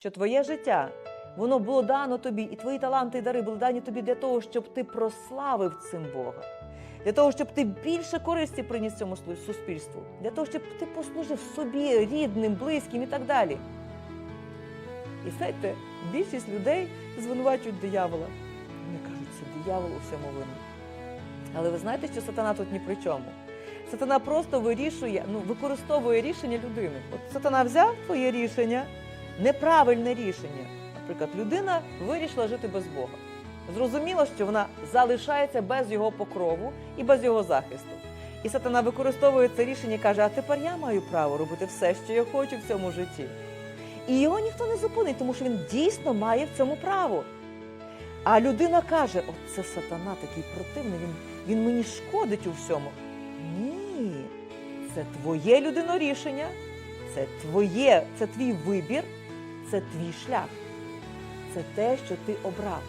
що твоє життя воно було дано тобі, і твої таланти і дари були дані тобі для того, щоб ти прославив цим Бога, для того, щоб ти більше користі приніс цьому суспільству, для того, щоб ти послужив собі, рідним, близьким і так далі. І знаєте, більшість людей звинувачують диявола. Вони кажуть, це диявол у всьому винен. Але ви знаєте, що сатана тут ні при чому. Сатана просто вирішує, ну, використовує рішення людини. От сатана взяв твоє рішення, неправильне рішення. Наприклад, людина вирішила жити без Бога. Зрозуміло, що вона залишається без його покрову і без його захисту. І сатана використовує це рішення і каже: а тепер я маю право робити все, що я хочу в цьому житті. І його ніхто не зупинить, тому що він дійсно має в цьому право. А людина каже: от це сатана такий противний, він, він мені шкодить у всьому. Ні, це твоє людинорішення, це твоє, це твій вибір, це твій шлях. Це те, що ти обрав.